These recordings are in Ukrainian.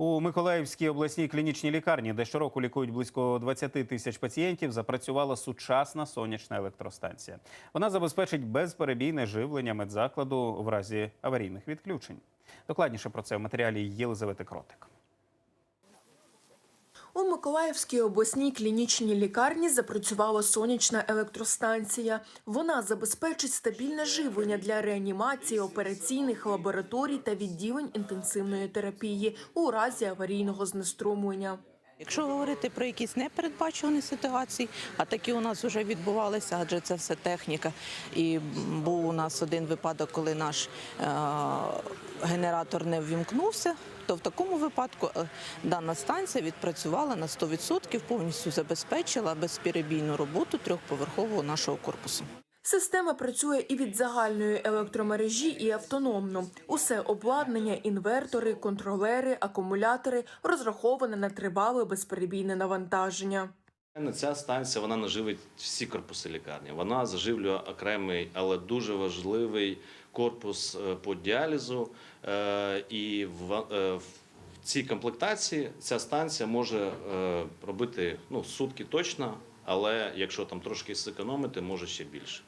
У Миколаївській обласній клінічній лікарні, де щороку лікують близько 20 тисяч пацієнтів, запрацювала сучасна сонячна електростанція. Вона забезпечить безперебійне живлення медзакладу в разі аварійних відключень. Докладніше про це в матеріалі Єлизавети Кротик. Миколаївській обласній клінічній лікарні запрацювала сонячна електростанція. Вона забезпечить стабільне живлення для реанімації, операційних лабораторій та відділень інтенсивної терапії у разі аварійного знеструмлення. Якщо говорити про якісь непередбачувані ситуації, а такі у нас вже відбувалися, адже це все техніка. І був у нас один випадок, коли наш е- генератор не ввімкнувся, то в такому випадку е, дана станція відпрацювала на 100%, повністю забезпечила безперебійну роботу трьохповерхового нашого корпусу. Система працює і від загальної електромережі, і автономно. Усе обладнання, інвертори, контролери, акумулятори розраховане на тривале безперебійне навантаження. Ця станція вона наживить всі корпуси лікарні. Вона заживлює окремий, але дуже важливий корпус е, по діалізу. Е, І в, е, в цій комплектації ця станція може робити ну, сутки точно, але якщо там трошки зекономити, може ще більше.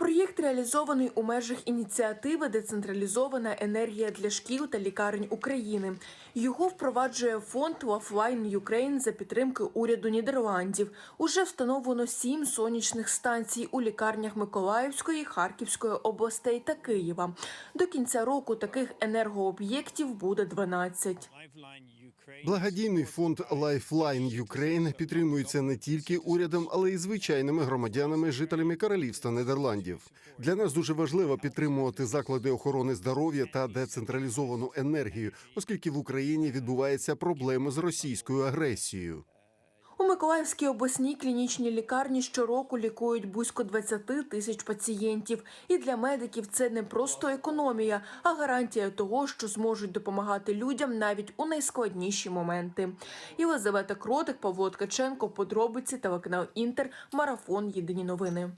Проєкт реалізований у межах ініціативи Децентралізована енергія для шкіл та лікарень України. Його впроваджує фонд Lifeline Ukraine за підтримки уряду Нідерландів. Уже встановлено сім сонячних станцій у лікарнях Миколаївської, Харківської областей та Києва. До кінця року таких енергооб'єктів буде 12. Благодійний фонд Lifeline Ukraine підтримується не тільки урядом, але й звичайними громадянами, жителями королівства Нідерландів. Для нас дуже важливо підтримувати заклади охорони здоров'я та децентралізовану енергію, оскільки в Україні відбувається проблема з російською агресією. Миколаївській обласній клінічній лікарні щороку лікують близько 20 тисяч пацієнтів. І для медиків це не просто економія, а гарантія того, що зможуть допомагати людям навіть у найскладніші моменти. Єлизавета Кротик, Павло Ткаченко, подробиці, телеканал Інтер, марафон. Єдині новини.